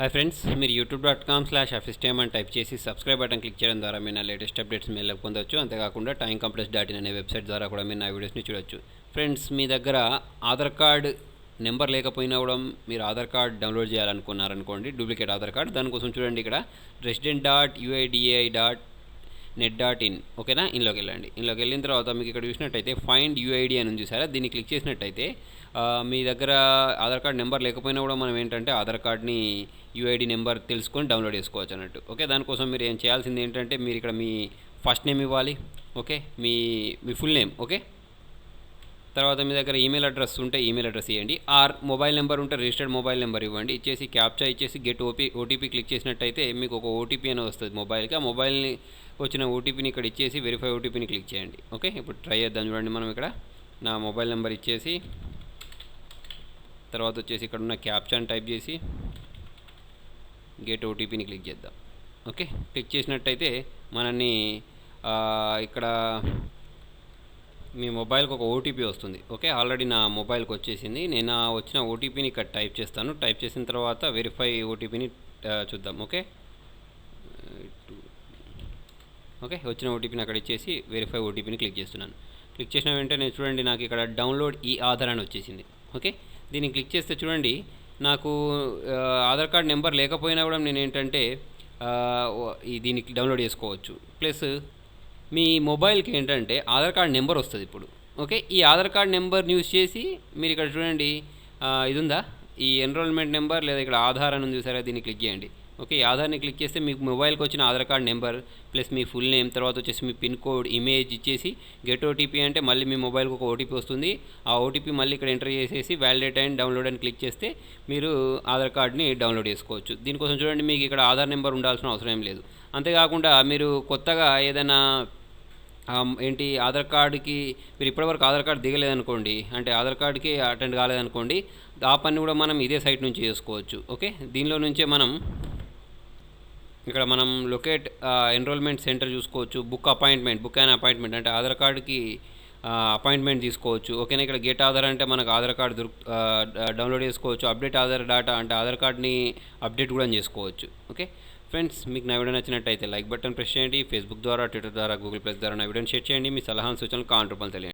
Hi friends మీరు YouTube dot com slash అఫిస్టేమ్ అని టైప్ చేసి సబ్స్క్రైబ్ బటన్ క్లిక్ చేయడం ద్వారా మీరు నా లేటెస్ట్ అప్డేట్స్ మీరు పొందొచ్చు. అంతేకాకుండా టైం కంప్లెక్స్ డాట్ ఇన్ అనే వెబ్సైట్ ద్వారా కూడా మీరు నా వీడియోస్ని చూడొచ్చు. ఫ్రెండ్స్ మీ దగ్గర ఆధార్ కార్డ్ నెంబర్ లేకపోయినా కూడా మీరు ఆధార్ కార్డ్ డౌన్లోడ్ చేయాలనుకున్నారనుకోండి డూప్లికేట్ ఆధార్ కార్డ్. దానికోసం చూడండి ఇక్కడ resident dot UIDAI dot net dot in ఓకేనా ఇంట్లోకి వెళ్ళండి. ఇందులోకి వెళ్ళిన తర్వాత మీకు ఇక్కడ చూసినట్టయితే ఫైండ్ యూఐడి అని ఉంది చూసారా దీన్ని క్లిక్ చేసినట్టయితే మీ దగ్గర ఆధార్ కార్డ్ నెంబర్ లేకపోయినా కూడా మనం ఏంటంటే ఆధార్ కార్డ్ని యూఐడి నెంబర్ తెలుసుకొని డౌన్లోడ్ చేసుకోవచ్చు అన్నట్టు. ఓకే దానికోసం మీరు ఏం చేయాల్సింది ఏంటంటే మీరు ఇక్కడ మీ ఫస్ట్ నేమ్ ఇవ్వాలి. ఓకే మీ మీ ఫుల్ నేమ్ ఓకే తర్వాత మీ దగ్గర ఈమెయిల్ అడ్రస్ ఉంటే ఈమెయిల్ అడ్రస్ ఇవ్వండి ఆర్ మొబైల్ నెంబర్ ఉంటే రిజిస్టర్డ్ మొబైల్ నెంబర్ ఇవ్వండి. ఇచ్చేసి క్యాప్చా ఇచ్చేసి గెట్ ఓపీ ఓటీపీ క్లిక్ చేసినట్టయితే మీకు ఒక ఓటీపీ అని వస్తుంది మొబైల్కి ఆ మొబైల్ని వచ్చిన ఓటీపీని ఇక్కడ ఇచ్చేసి వెరిఫై ఓటీపీని క్లిక్ చేయండి. ఓకే? ఇప్పుడు ట్రై చేద్దాం చూడండి మనం ఇక్కడ. నా మొబైల్ నెంబర్ ఇచ్చేసి తర్వాత వచ్చేసి ఇక్కడ ఉన్న క్యాప్చాని టైప్ చేసి గేట్ ఓటీపీని క్లిక్ చేద్దాం. ఓకే? క్లిక్ చేసినట్టయితే మనల్ని ఇక్కడ మీ మొబైల్కి ఒక ఓటీపీ వస్తుంది. ఓకే? ఆల్రెడీ నా మొబైల్కి వచ్చేసింది. నేను వచ్చిన ఓటీపీని ఇక్కడ టైప్ చేస్తాను. టైప్ చేసిన తర్వాత వెరిఫై ఓటీపీని చూద్దాం. ఓకే? ఓకే? వచ్చిన ఓటీపీని అక్కడ ఇచ్చేసి వెరిఫై ఓటీపీని క్లిక్ చేస్తున్నాను. క్లిక్ చేసిన వెంటనే చూడండి నాకు ఇక్కడ డౌన్లోడ్ ఈ ఆధార్ అని వచ్చేసింది. ఓకే? దీన్ని క్లిక్ చేస్తే చూడండి నాకు ఆధార్ కార్డ్ నెంబర్ లేకపోయినా కూడా నేను ఏంటంటే దీన్ని దీనికి డౌన్లోడ్ చేసుకోవచ్చు. ప్లస్ మీ మొబైల్కి ఏంటంటే ఆధార్ కార్డ్ నెంబర్ వస్తుంది ఇప్పుడు. ఓకే? ఈ ఆధార్ కార్డ్ నెంబర్ని యూస్ చేసి మీరు ఇక్కడ చూడండి ఇది ఉందా ఈ ఎన్రోల్మెంట్ నెంబర్ లేదా ఇక్కడ ఆధార్ అని ఉంది చూసారా? దీన్ని క్లిక్ చేయండి. ఓకే ఆధార్ని క్లిక్ చేస్తే మీకు మొబైల్కి వచ్చిన ఆధార్ కార్డ్ నెంబర్ ప్లస్ మీ ఫుల్ నేమ్ తర్వాత వచ్చేసి మీ పిన్ కోడ్ ఇమేజ్ ఇచ్చేసి గెట్ ఓటీపీ అంటే మళ్ళీ మీ మొబైల్కి ఒక ఓటీపీ వస్తుంది. ఆ ఓటీపీ మళ్ళీ ఇక్కడ ఎంటర్ చేసేసి వ్యాలిడేట్ అండ్ డౌన్లోడ్ అని క్లిక్ చేస్తే మీరు ఆధార్ కార్డ్ని డౌన్లోడ్ చేసుకోవచ్చు. దీనికోసం చూడండి మీకు ఇక్కడ ఆధార్ నెంబర్ ఉండాల్సిన అవసరం ఏం లేదు. అంతేకాకుండా మీరు కొత్తగా ఏదైనా ఏంటి ఆధార్ కార్డుకి మీరు ఇప్పటివరకు ఆధార్ కార్డు దిగలేదనుకోండి అంటే ఆధార్ కార్డుకి అటెండ్ కాలేదనుకోండి ఆ పని కూడా మనం ఇదే సైట్ నుంచి చేసుకోవచ్చు. ఓకే దీనిలో నుంచే మనం ఇక్కడ మనం లొకేట్ ఎన్రోల్మెంట్ సెంటర్ చూసుకోవచ్చు book appointment book and appointment అంటే ఆధార్ కార్డుకి అపాయింట్మెంట్ తీసుకోవచ్చు. ఓకేనా? ఇక్కడ గెట్ ఆధార్ అంటే మనకు ఆధార్ కార్డు దొరుకు డౌన్లోడ్ చేసుకోవచ్చు. అప్డేట్ ఆధార్ డేటా అంటే ఆధార్ కార్డ్ని అప్డేట్ కూడా చేసుకోవచ్చు. ఓకే? ఫ్రెండ్స్ మీకు నా వీడియో నచ్చినట్టయితే లైక్ బటన్ ప్రెస్ చేయండి. ఫేస్బుక్ ద్వారా ట్విట్టర్ ద్వారా గూగుల్ ప్లస్ ద్వారా నా వీడియోని షేర్ చేయండి. మీ సలహా సూచనలు కాంట్రూపాలు తెలియండి